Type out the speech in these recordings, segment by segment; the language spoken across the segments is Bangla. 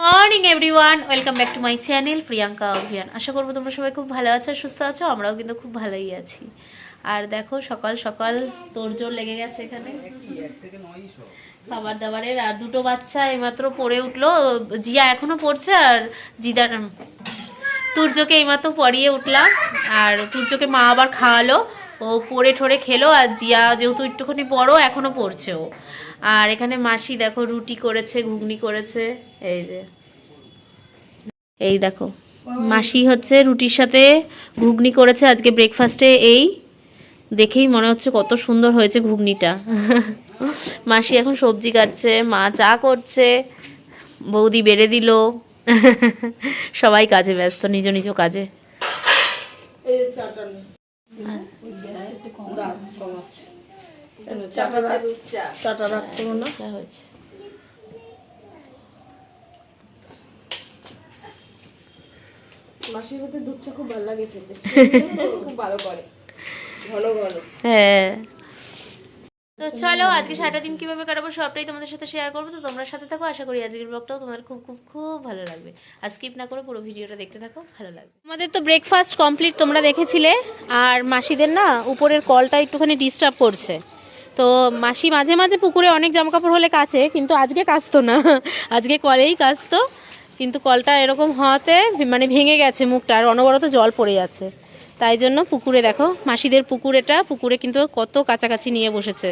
Morning everyone welcome back to my channel Priyanka অভিয়ান আশা করব তোমরা সবাই খুব ভালো আছো, সুস্থ আছো, আমরাও কিন্তু খুব ভালোই আছি। আর দেখো, সকাল সকাল তোড়জোড় লেগে গেছে এখানে। খাবার দাবারের আর দুটো বাচ্চা এইমাত্র পড়ে উঠল। জিয়া এখনও পড়ছে আর জিদার তুর্যকে এইমাত্র পড়িয়ে উঠলাম। আর তুর্যকে মা আবার খাওয়ালো। ও পড়ে ঠরে খেলো আর জিয়া যেহেতু একটুখানি বড়, এখনও পড়ছে ও। আর এখানে মাসি দেখো রুটি করেছে ঘুগনি করেছে এই যে। এই দেখো মাসি হচ্ছে রুটির সাথে ঘুগনি করেছে আজকে ব্রেকফাস্টে এই দেখেই মনে হচ্ছে কত সুন্দর হয়েছে ঘুগনিটা। মাসি এখন সবজি কাটছে মা চা করছে বৌদি বেড়ে দিল সবাই কাজে ব্যস্ত নিজ নিজ কাজে। চাটা রাখতে না। চা হয়েছে। মাসির সাথে দুধ চা খুব ভালো লাগে খেতে। খুব ভালো করে। ঘন ঘন। হ্যাঁ। তো চলো আজকে সারাটা দিন কীভাবে কাটাবো সবটাই তোমাদের সাথে শেয়ার করব। তো তোমরা সাথে থাকো আশা করি আজকের ব্লগটাও তোমাদের খুব খুব খুব ভালো লাগবে। আর স্কিপ না করে পুরো ভিডিওটা দেখতে থাকো ভালো লাগবে। আমাদের তো ব্রেকফাস্ট কমপ্লিট তোমরা দেখেছিলে। আর মাসিদের না উপরের কলটা একটুখানি ডিস্টার্ব করছে। তো মাসি মাঝে মাঝে পুকুরে অনেক জামাকাপড় হলে কাছে, কিন্তু আজকে কাচতো না। আজকে কলেই কাচতো, কিন্তু কলটা এরকম হওয়াতে মানে ভেঙে গেছে মুখটা, আর অনবরত জল পড়ে যাচ্ছে। তাই জন্য পুকুরে দেখো, মাসিদের পুকুর এটা, পুকুরে কিন্তু কত কাছাকাছি নিয়ে বসেছে।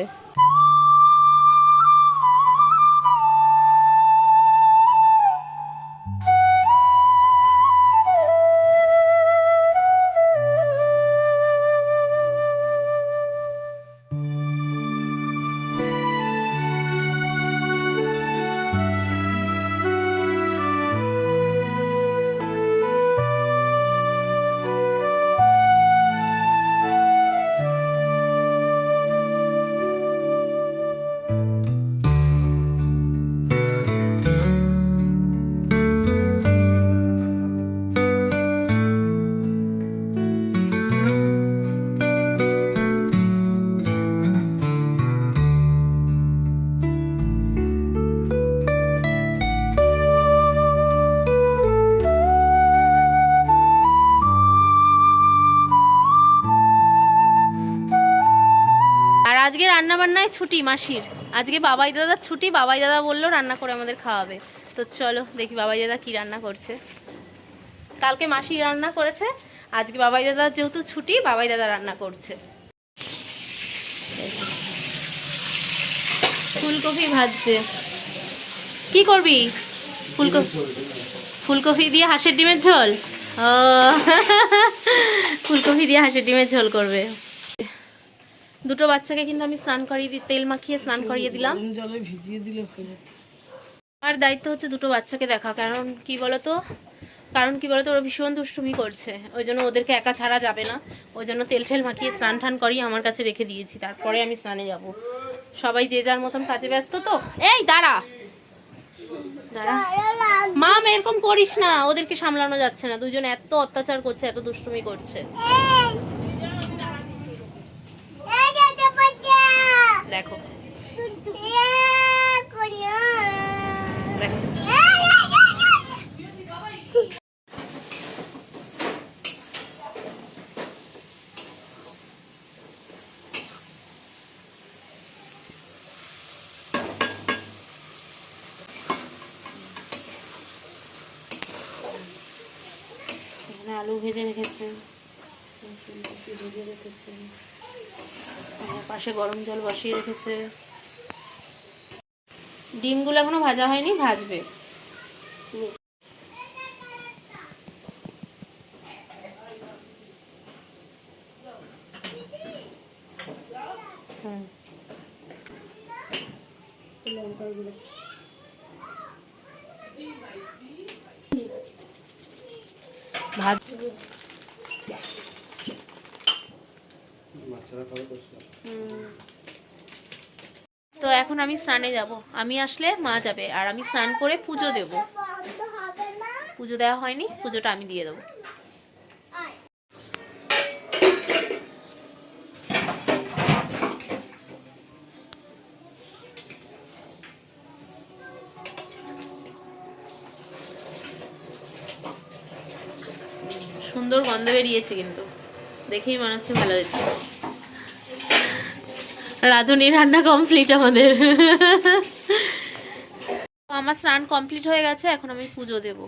ছুটি মাসির। আজকে বাবাই দাদার ছুটি, বাবাই দাদা বলল রান্না করে আমাদের খাওয়াবে। তো চলো, দেখি বাবাই দাদা কি রান্না করছে। কালকে মাসি রান্না করেছে, আজকে বাবাই দাদার যেহেতু ছুটি, বাবাই দাদা রান্না করছে। ফুলকপি ভাজছে। কি করবি? ফুলকপি ফুলকপি দিয়ে হাঁসের ডিমের ঝোল? ও, ফুলকপি দিয়ে হাঁসের ডিমের ঝোল করবে। দুটো বাচ্চাকে কিন্তু আমি স্নান করিয়ে দিই তেল মাখিয়ে স্নান করিয়ে দিলাম। জলে ভিজিয়ে দিলে আর দায়িত্ব হচ্ছে দুটো বাচ্চাকে দেখা কারণ কি বলতো? কারণ কি বলতো? ওরা ভীষণ দুষ্টুমি করছে। ওই জন্য ওদেরকে একা ছাড়া যাবে না। ওই জন্য তেল ঠেল মাখিয়ে স্নান টান করিয়ে আমার কাছে রেখে দিয়েছি। তারপরে আমি স্নানে যাব। সবাই যে যার মতন কাজে ব্যস্ত তো? এই দাঁড়া। দাঁড়া। মাম এরকম করিস না। ওদেরকে সামলানো যাচ্ছে না। দুজন এত অত্যাচার করছে এত দুষ্টুমি করছে। দেখো আলু ভেজে রেখেছে ভেজে রেখেছে পাশে গরম জল বসিয়ে রেখেছে। ডিমগুলো এখনও ভাজা হয়নি ভাজবে। স্নানে যাব। আমি আসলে মা যাবে আর আমি স্নান করে পুজো দেব। পুজো দেওয়া হয়নি, পুজোটা আমি দিয়ে দেবো। সুন্দর গন্ধ বেরিয়েছে কিন্তু। দেখেই মনে হচ্ছে ভালো হয়েছে। রাঁধুনি রান্না কমপ্লিট আমাদের। আমার স্নান কমপ্লিট হয়ে গেছে এখন আমি পুজো দেব।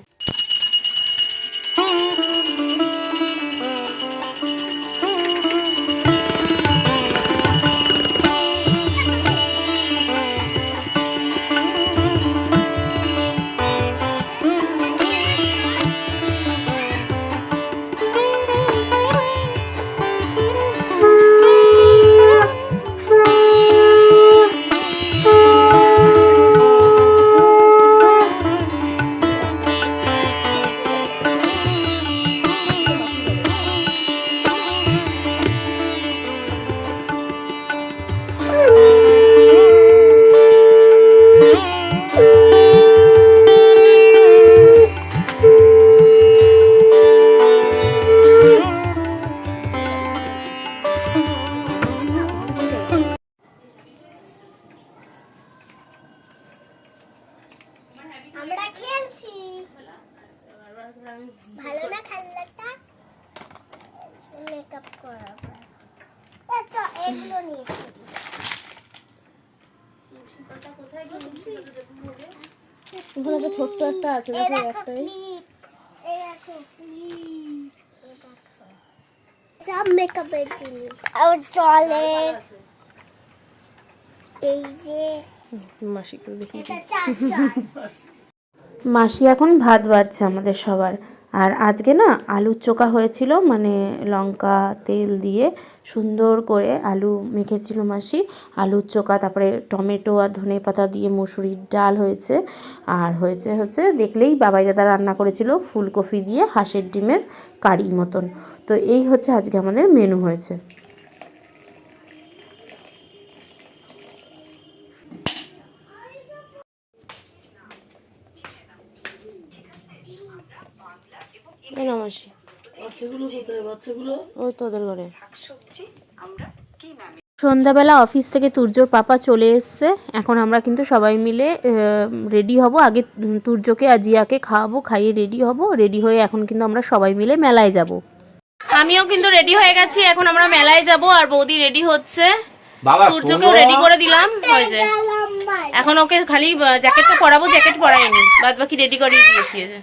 আছে দেখো একটাই সব মেকআপের জিনিস। আর জলের এই যে। মাসি করে দেখি মাসি এখন ভাত বাড়ছে আমাদের সবার। আর আজকে না আলুর চোকা হয়েছিল মানে লঙ্কা তেল দিয়ে সুন্দর করে আলু মেখেছিল মাসি। আলুর চোকা তারপরে টমেটো আর ধনে পাতা দিয়ে মুসুরির ডাল হয়েছে। আর হয়েছে হচ্ছে, দেখলেই বাবাই দাদা রান্না করেছিল ফুলকপি দিয়ে হাঁসের ডিমের কারি মতন। তো এই হচ্ছে আজকে আমাদের মেনু হয়েছে। না মাসি? ওই তোদের ঘরে। সন্ধ্যাবেলা অফিস থেকে তুর্যর পাপা চলে এসছে। এখন আমরা কিন্তু সবাই মিলে রেডি হব। আগে তুর্যকে আর জিয়াকে খাওয়াবো খাইয়ে রেডি হব। রেডি হয়ে এখন কিন্তু আমরা সবাই মিলে মেলায় যাব। আমিও কিন্তু রেডি হয়ে গেছি। এখন আমরা মেলায় যাব আর বৌদি রেডি হচ্ছে। বাবা তুর্যকেও রেডি করে দিলাম। এখন ওকে খালি জ্যাকেটটা পরাবো জ্যাকেট পরাইনি। বাদ বাকি রেডি করে দিয়েছি। এই যে।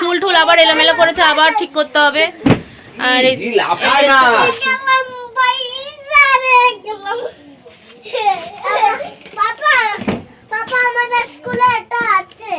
চুল টুল আবার এলোমেলো করেছে আবার ঠিক করতে হবে। আর এই পাপা পাপা আমাদের স্কুলে এটা আছে।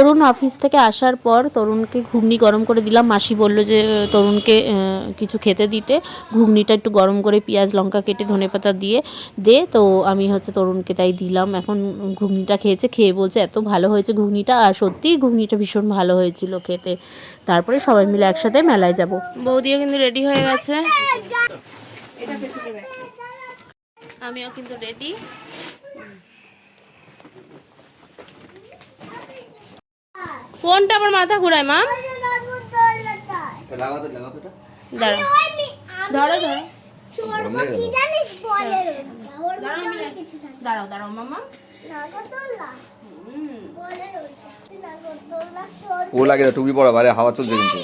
তরুণ অফিস থেকে আসার পর তরুণকে ঘুগনি গরম করে দিলাম। মাসি বলল যে তরুণকে কিছু খেতে দিতে। ঘুগনিটা একটু গরম করে পেঁয়াজ লঙ্কা কেটে ধনেপাতা দিয়ে দে। তো আমি হচ্ছে তরুণকে তাই দিলাম। এখন ঘুগনিটা খেয়েছে খেয়ে বলছে এত ভালো হয়েছে ঘুগনিটা। আর সত্যিই ঘুগনিটা ভীষণ ভালো হয়েছিল খেতে। তারপরে সবাই মিলে একসাথে মেলায় যাব। বৌদিও কিন্তু রেডি হয়ে গেছে। আমিও কিন্তু রেডি। কোনটা আবার মাথা ঘুরায় মা। দাঁড়া। ধরো ধরো। দাঁড়াও দাঁড়াও মামা। ও লাগে টুপি পরা বাইরে হাওয়া চলছে কিন্তু।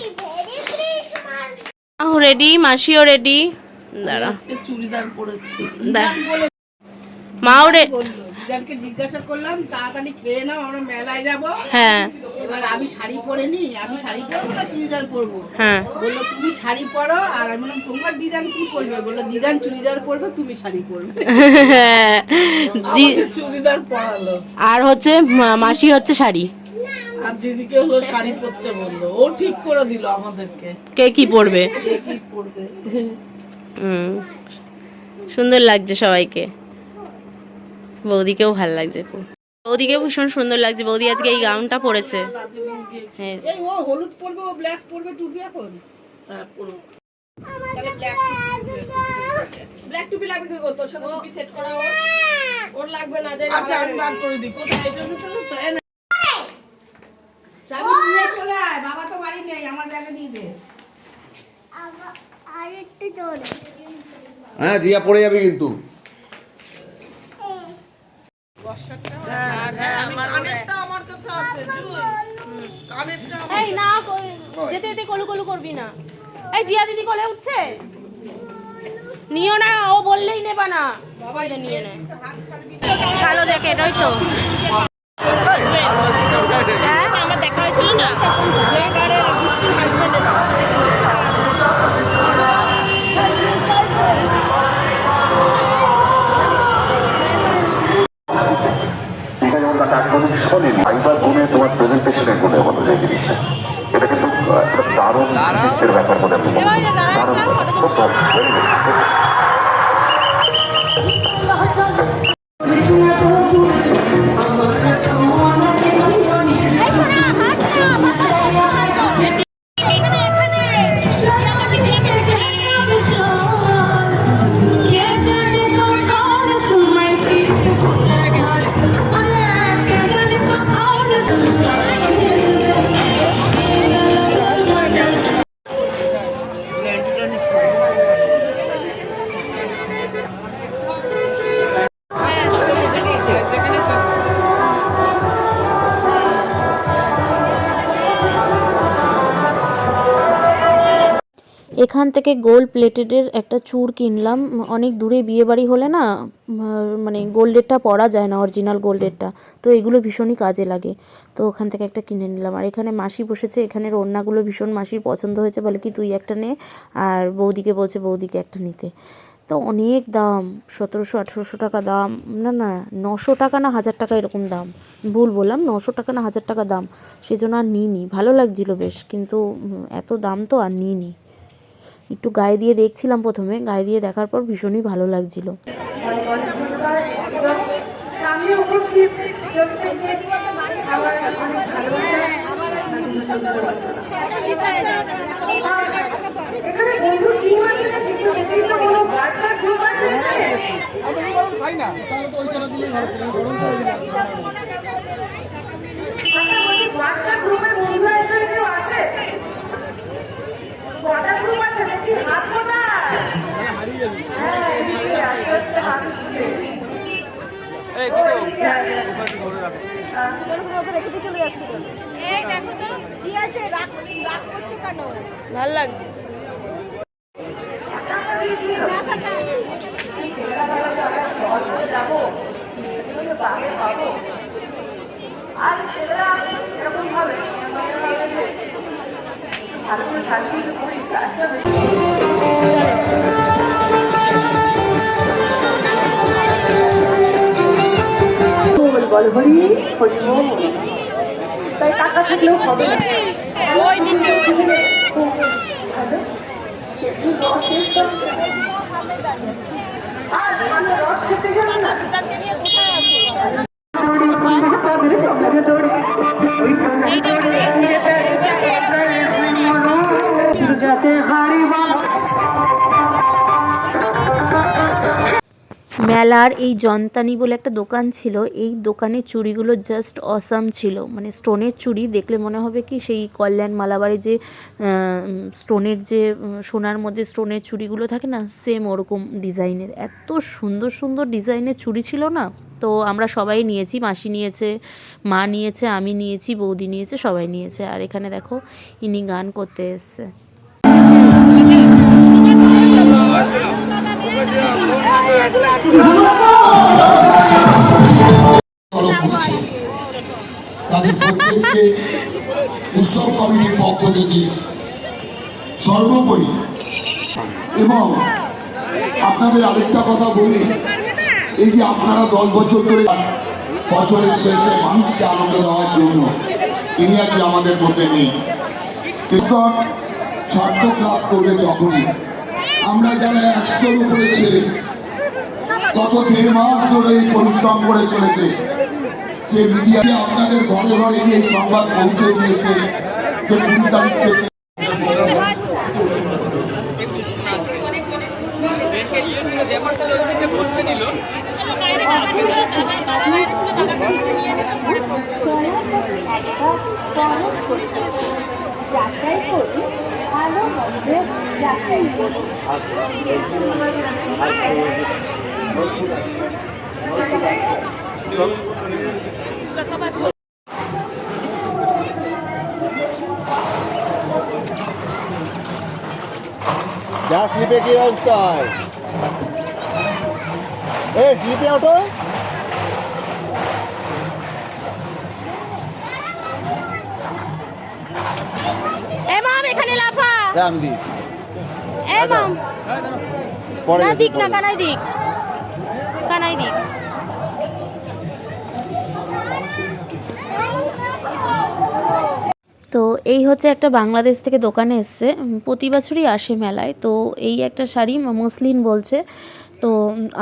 রেডি মাসিও রেডি দাঁড়া। চুড়িদার পরেছি। মাও রে বলল জিজ্ঞাসা করলাম তাড়াতাড়ি খেয়ে নাও আমরা মেলায় যাব। হ্যাঁ। এবার আমি শাড়ি পরে নি আমি শাড়ি পরবো না চুড়িদার পরবো? হ্যাঁ। বলল তুমি শাড়ি পরো। আর আমি বললাম তোমার দিদান কি পরবে? বলল দিদান চুড়িদার পরবে তুমি শাড়ি পরবে। জি। চুড়িদার পরালো। আর হচ্ছে মাসি হচ্ছে শাড়ি। আর দিদিকে হলো শাড়ি পরতে বলল। ও ঠিক করে দিল আমাদেরকে। কে কি পরবে? কে কি পরবে? হুম। সুন্দর লাগছে সবাইকে। বৌদিকেও ভালো লাগছে। খুব বৌদিকেও ভীষণ সুন্দর লাগছে। বৌদি আজকে এই গাউনটা পরেছে। হ্যাঁ। এই ও হলুদ পরবে ও ব্ল্যাক পরবে টুপি এখন? হ্যাঁ পরুক। তাহলে ব্ল্যাক ব্ল্যাক টুপি লাগবে কি তোর সাথে টুপি সেট করা হোক আচ্ছা আমি বার করে দিই। কোথায়? এটা তো? চাবি নিয়ে চলে আয়। বাবা তো বাড়ি নেই আমার ব্যাগে দিয়ে দে। আর একটু জোরে। হ্যাঁ জিয়া পড়ে যাবে কিন্তু এই না কই- যেতে যেতে কলু কলু করবি না। এই জিয়া দিদি কোলে উঠছে? নিও না ও বললেই নেবা না। বাবা নিয়ে নেয় কালো জ্যাকেট ওই তো? হ্যাঁ আমার দেখা হয়েছিল না? শোনেনি তোমার প্রেজেন্টেশনের গুণে হলো যে জিনিসটা। দারুণ চিত্রের ব্যাপার মনে। খুব এখান থেকে গোল্ড প্লেটেডের একটা চূড় কিনলাম। অনেক দূরে বিয়ে বাড়ি হলে না মানে গোল্ডেরটা পরা যায় না অরিজিনাল গোল্ডেরটা তো এগুলো ভীষণই কাজে লাগে। তো ওখান থেকে একটা কিনে নিলাম। আর এখানে মাসি বসেছে এখানের ওড়নাগুলো ভীষণ মাসির পছন্দ হয়েছে বলে কি তুই একটা নে, আর বৌদিকে বলছে বৌদিকে একটা নিতে। তো অনেক দাম, সতেরোশো, আঠেরোশো টাকা দাম, না না, নশো টাকা না হাজার টাকা এরকম দাম। ভুল বললাম, নশো টাকা না হাজার টাকা দাম। সেজন্য আর নিইনি। ভালো লাগছিল বেশ, কিন্তু এত দাম তো আর নিইনি। একটু গায়ে দিয়ে দেখছিলাম প্রথমে, গায়ে দিয়ে দেখার পর ভীষণই ভালো লাগছিল। বন্ধু আছে কটা গ্রুপ আছে রাগ করছ আর ছেলেরা এরকম ভাবে ভালো শাসিত বল হরি হরি খেতে যাবে না। মেলার এই জন্তানি বলে একটা দোকান ছিল, এই দোকানের চুড়িগুলো জাস্ট অসাম ছিল। মানে স্টোনের চুড়ি দেখলে মনে হবে কি সেই কল্যাণ মালাবারে যে স্টোনের যে সোনার মধ্যে স্টোনের চুড়িগুলো থাকে না সেম ওরকম ডিজাইনের। এত সুন্দর সুন্দর ডিজাইনের চুড়ি ছিল না? তো আমরা সবাই নিয়েছি, মাসি নিয়েছে, মা নিয়েছে, আমি নিয়েছি, বৌদি নিয়েছে, সবাই নিয়েছে। আর এখানে দেখো, ইনি গান করতে এসছে। উৎসব কমিটির পক্ষ থেকে সর্বোপরি এবং আপনাদের আরেকটা কথা বলি এই যে আপনারা দশ বছর ধরে বছরের শেষে মানুষকে আনন্দ দেওয়ার জন্য তিনি আজকে আমাদের মধ্যে নেই কৃষক সার্থক লাভ করবে তখনই আমরা যারা একশোর উপরে ছেলে গত দেড় মাস ধরে এই পরিশ্রম করে চলেছে। যে মিডিয়াতে আপনাদের ঘরে ঘরে গিয়ে সংবাদ পৌঁছে দিয়েছে, যে পরম করি ভালো মন্দ যাচাই করি যা স্লিপে গিয়ে উঠতে হয় এ স্লিপে ওঠো এখানে লাফা। হ্যাঁ, দিয়েছি। পরে যেতে, দিক না। কানাই দিক। কানাই দিন তো এই হচ্ছে একটা বাংলাদেশ থেকে দোকানে এসছে। প্রতি বছরই আসে মেলায়। তো এই একটা শাড়ি মসলিন বলছে। তো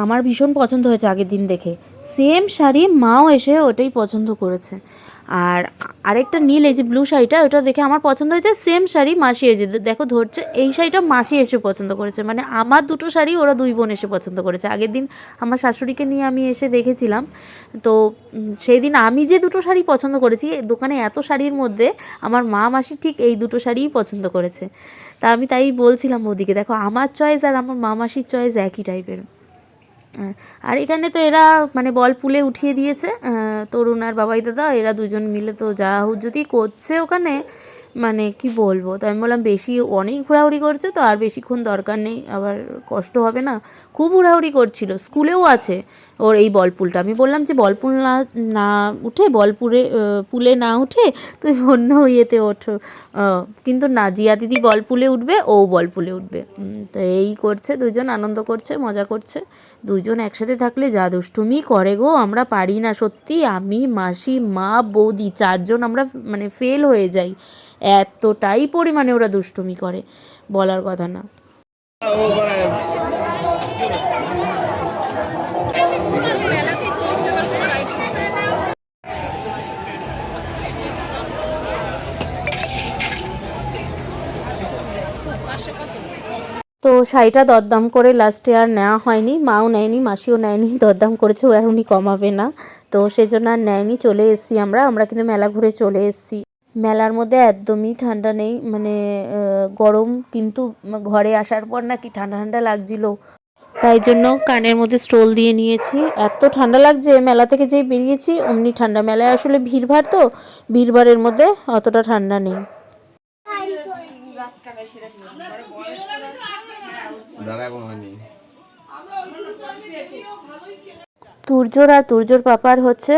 আমার ভীষণ পছন্দ হয়েছে আগের দিন দেখে। সেম শাড়ি মাও এসে ওটাই পছন্দ করেছে। আর আরেকটা নীল, এই যে ব্লু শাড়িটা, ওটা দেখে আমার পছন্দ হয়েছে। সেম শাড়ি মাসি যে দেখো ধরছে, এই শাড়িটা মাসি এসে পছন্দ করেছে। মানে আমার দুটো শাড়ি ওরা দুই বোন এসে পছন্দ করেছে। আগের দিন আমার শাশুড়িকে নিয়ে আমি এসে দেখেছিলাম। তো সেই দিন আমি যে দুটো শাড়ি পছন্দ করেছি দোকানে এত শাড়ির মধ্যে আমার মা মাসি ঠিক এই দুটো শাড়িই পছন্দ করেছে। তা আমি তাই বলছিলাম ওদিকে দেখো, আমার চয়েস আর আমার মা মাসির চয়েস একই টাইপের আর এখানে তো এরা মানে বল পুলে উঠিয়ে দিয়েছে তরুণ আর বাবাই দাদা, এরা দুজন মিলে তো যা যদি করছে ওখানে। মানে কি বলব? তো আমি বললাম, বেশি অনেক ঘোরাঘুরি করছে তো, আর বেশিক্ষণ দরকার নেই, আবার কষ্ট হবে না। খুব ঘোরাঘুরি করছিল, স্কুলেও আছে ওর এই বল পুলটা আমি বললাম যে বল পুল না না উঠে, বলপুরে পুলে না উঠে তুই অন্য ইয়েতে ওঠো। কিন্তু না, জিয়া দিদি বল পুলে উঠবে, ও বল পুলে উঠবে তো এই করছে, দুজন আনন্দ করছে, মজা করছে। দুজন একসাথে থাকলে যা দুষ্টুমি করে গো, আমরা পারি না সত্যি। আমি, মাসি, মা, বৌদি, চারজন আমরা মানে ফেল হয়ে যাই। এতটাই পরিমাণে ওরা দুষ্টুমি করে, বলার কথা না। তো শাড়িটা দরদাম করে লাস্টে আর নেওয়া হয়নি, মাও নেয়নি, মাসিও নেয়নি, দরদাম করেছে, ওরা উনি কমাবে না। তো সেজন্য আর নেয়নি, চলে এসেছি আমরা আমরা কিন্তু মেলা ঘুরে চলে এসেছি। মেলার মধ্যে একদমই ঠান্ডা নেই মানে গরম কিন্তু ঘরে আসার পর নাকি ঠান্ডা ঠান্ডা লাগছিল। তাই জন্য কানের মধ্যে স্টোল দিয়ে নিয়েছি। এত ঠান্ডা লাগছে মেলা থেকে যেই বেরিয়েছি অমনি ঠান্ডা মেলায় আসলে ভিড়ভাড় তো ভিড়ভাড়ের মধ্যে অতটা ঠান্ডা নেই। তুর্যর আর তুর্যর পাপার হচ্ছে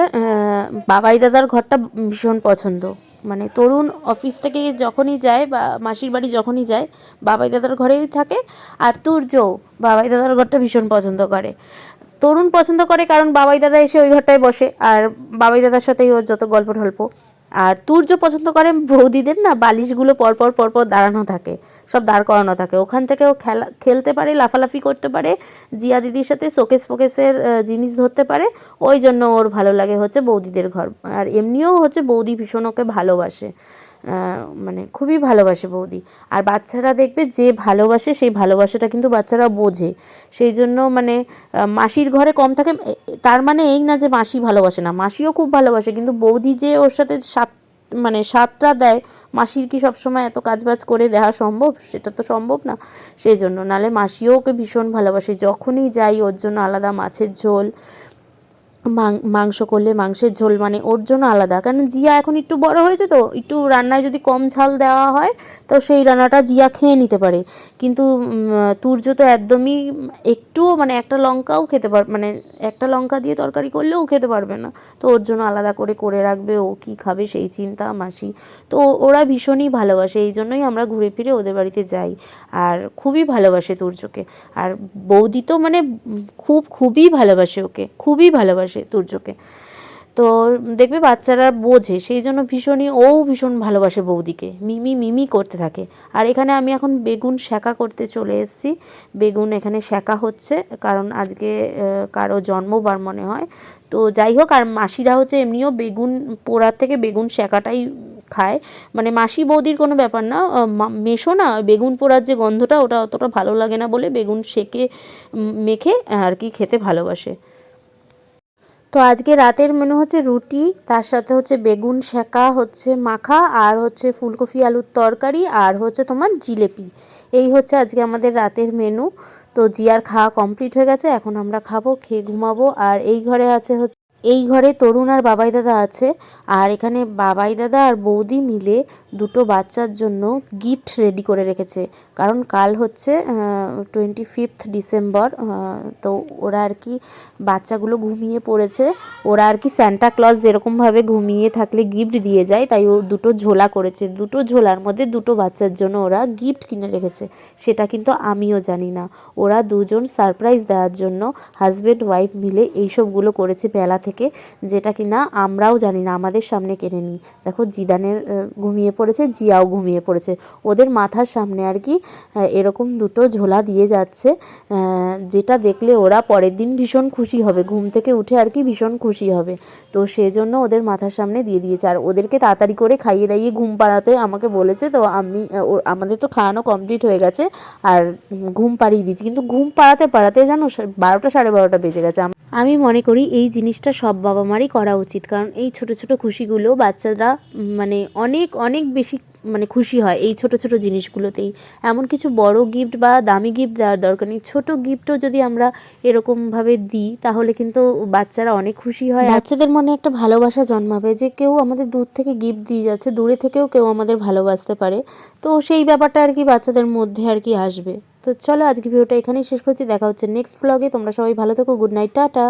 বাবাই দাদার ঘরটা ভীষণ পছন্দ। মানে তরুণ অফিস থেকে যখনই যায় বা মাসির বাড়ি যখনই যায়, বাবাই দাদার ঘরেই থাকে। আর তুর্য, বাবাই দাদার ঘরটা ভীষণ পছন্দ করে। তরুণ পছন্দ করে কারণ বাবাই দাদা এসে ওই ঘরটায় বসে। আর বাবাই দাদার সাথেই ওর যত গল্প টল্প আর তুর্য পছন্দ করে বৌদিদের না, বালিশগুলো পরপর পরপর দাঁড়ানো থাকে, সব দাঁড় করানো থাকে। ওখান থেকেও খেলা, খেলতে পারে, লাফালাফি করতে পারে, জিয়া দিদির সাথে শোকেস ফোকেসের জিনিস ধরতে পারে, ওই জন্য ওর ভালো লাগে হচ্ছে বৌদিদের ঘর। আর এমনিও হচ্ছে বৌদি ভীষণ ওকে ভালোবাসে। মানে খুবই ভালোবাসে বৌদি। আর বাচ্চারা দেখবে যে ভালোবাসে, সেই ভালোবাসাটা কিন্তু বাচ্চারা বোঝে। সেই জন্য মানে মাসির ঘরে কম থাকে তার মানে এই না যে মাসি ভালোবাসে না, মাসিও খুব ভালোবাসে। কিন্তু বৌদি যে ওর সাথে সাত মানে সাতটা দেয়, মাসির কি সবসময় এত কাজবাজ করে দেওয়া সম্ভব? সেটা তো সম্ভব না। সেই জন্য। নালে মাসিও ওকে ভীষণ ভালোবাসে। যখনই যাই, ওর জন্য আলাদা মাছের ঝোল মাংস করলে মাংসের ঝোল মানে ওর জন্য আলাদা। কারণ জিয়া এখন একটু বড় হয়েছে তো, একটু রান্নায় যদি কম ঝাল দেওয়া হয়, তো সেই রান্নাটা জিয়া খেয়ে নিতে পারে। কিন্তু তুর্য তো একদমই একটুও মানে একটা লঙ্কাও খেতে পার মানে একটা লঙ্কা দিয়ে তরকারি করলেও খেতে পারবে না। তো ওর জন্য আলাদা করে করে রাখবে, ও কি খাবে সেই চিন্তা মাসি। তো ওরা ভীষণই ভালোবাসে, এই জন্যই আমরা ঘুরে ফিরে ওদের বাড়িতে যাই। আর খুবই ভালোবাসে তুর্যকে। আর বৌদি তো মানে খুব, খুবই ভালোবাসে ওকে, খুবই ভালোবাসে। তুর্যকে তো দেখবে বাচ্চারা বোঝে, সেই জন্য ভীষণই, ও ভীষণ ভালোবাসে বৌদিকে। মিমি মিমি করতে থাকে। আর এখানে আমি এখন বেগুন শেঁকা করতে চলে এসেছি। বেগুন এখানে শেঁকা হচ্ছে, কারণ আজকে কারও জন্মবার মনে হয়। তো যাই হোক, আর মাসিরা হচ্ছে এমনিও বেগুন পোড়ার থেকে বেগুন শেঁকাটাই খায়। মানে মাসি বৌদির কোনো ব্যাপার না মেশো না, বেগুন পোড়ার যে গন্ধটা, ওটা অতটা ভালো লাগে না বলে বেগুন সেকে মেখে আর কি খেতে ভালোবাসে। তো আজকে রাতের মেনু হচ্ছে রুটি, তার সাথে হচ্ছে বেগুন শেঁকা হচ্ছে মাখা, আর হচ্ছে ফুলকপি আলুর তরকারি, আর হচ্ছে তোমার জিলেপি। এই হচ্ছে আজকে আমাদের রাতের মেনু তো জিয়ার খাওয়া কমপ্লিট হয়ে গেছে, এখন আমরা খাব, খেয়ে ঘুমাবো, আর এই ঘরে আছে হচ্ছে এই ঘরে তরুণ আর বাবাই দাদা আছে। আর এখানে বাবাই দাদা আর বৌদি মিলে দুটো বাচ্চার জন্য গিফট রেডি করে রেখেছে। কারণ কাল হচ্ছে টোয়েন্টি ফিফথ ডিসেম্বর তো ওরা আর কি বাচ্চাগুলো ঘুমিয়ে পড়েছে। ওরা আর কি স্যান্টা ক্লজ যেরকমভাবে ঘুমিয়ে থাকলে গিফট দিয়ে যায়, তাই ও দুটো ঝোলা করেছে। দুটো ঝোলার মধ্যে দুটো বাচ্চার জন্য ওরা গিফট কিনে রেখেছে। সেটা কিন্তু আমিও জানি না। ওরা দুজন সারপ্রাইজ দেওয়ার জন্য হাজব্যান্ড ওয়াইফ মিলে এইসবগুলো করেছে বেলা থেকে। যেটা কিনা আমরাও জানি না, আমাদের সামনে কেনে নিই। দেখো, জিদানের ঘুমিয়ে পড়েছে, জিয়াও ঘুমিয়ে পড়েছে। ওদের মাথার সামনে আর কি এরকম দুটো ঝোলা দিয়ে যাচ্ছে যেটা দেখলে ওরা পরের দিন ভীষণ খুশি হবে। ঘুম থেকে উঠে আর কি ভীষণ খুশি হবে। তো সেজন্য ওদের মাথার সামনে দিয়ে দিয়েছে। আর ওদেরকে তাড়াতাড়ি করে খাইয়ে দাইয়ে ঘুম পাড়াতে আমাকে বলেছে, তো আমি আমাদের তো খাওয়ানো কমপ্লিট হয়ে গেছে, আর ঘুম পাড়িয়ে দিয়েছি। কিন্তু ঘুম পাড়াতে পাড়াতে জানো বারোটা সাড়ে বারোটা বেজে গেছে। আমি মনে করি এই জিনিসটা সব বাবা মারই করা উচিত। কারণ এই ছোট ছোট খুশিগুলো বাচ্চারা মানে অনেক অনেক বেশি মানে খুশি হয় এই ছোট ছোট জিনিসগুলোতেই। এমন কিছু বড় গিফট বা দামি গিফট দেওয়ার দরকার নেই। ছোট গিফটও যদি আমরা এরকমভাবে দিই, তাহলে কিন্তু বাচ্চারা অনেক খুশি হয়। বাচ্চাদের মনে একটা ভালোবাসা জন্মাবে যে কেউ আমাদের দূর থেকে গিফট দিয়ে যাচ্ছে, দূরে থেকেও কেউ আমাদের ভালোবাসতে পারে। তো সেই ব্যাপারটা আর কি বাচ্চাদের মধ্যে আর কি আসবে। তো চলো আজকে ভিডিওটা এখানেই শেষ করছি। দেখা হচ্ছে নেক্সট ব্লগে তোমরা সবাই ভালো থেকো। Good night tata.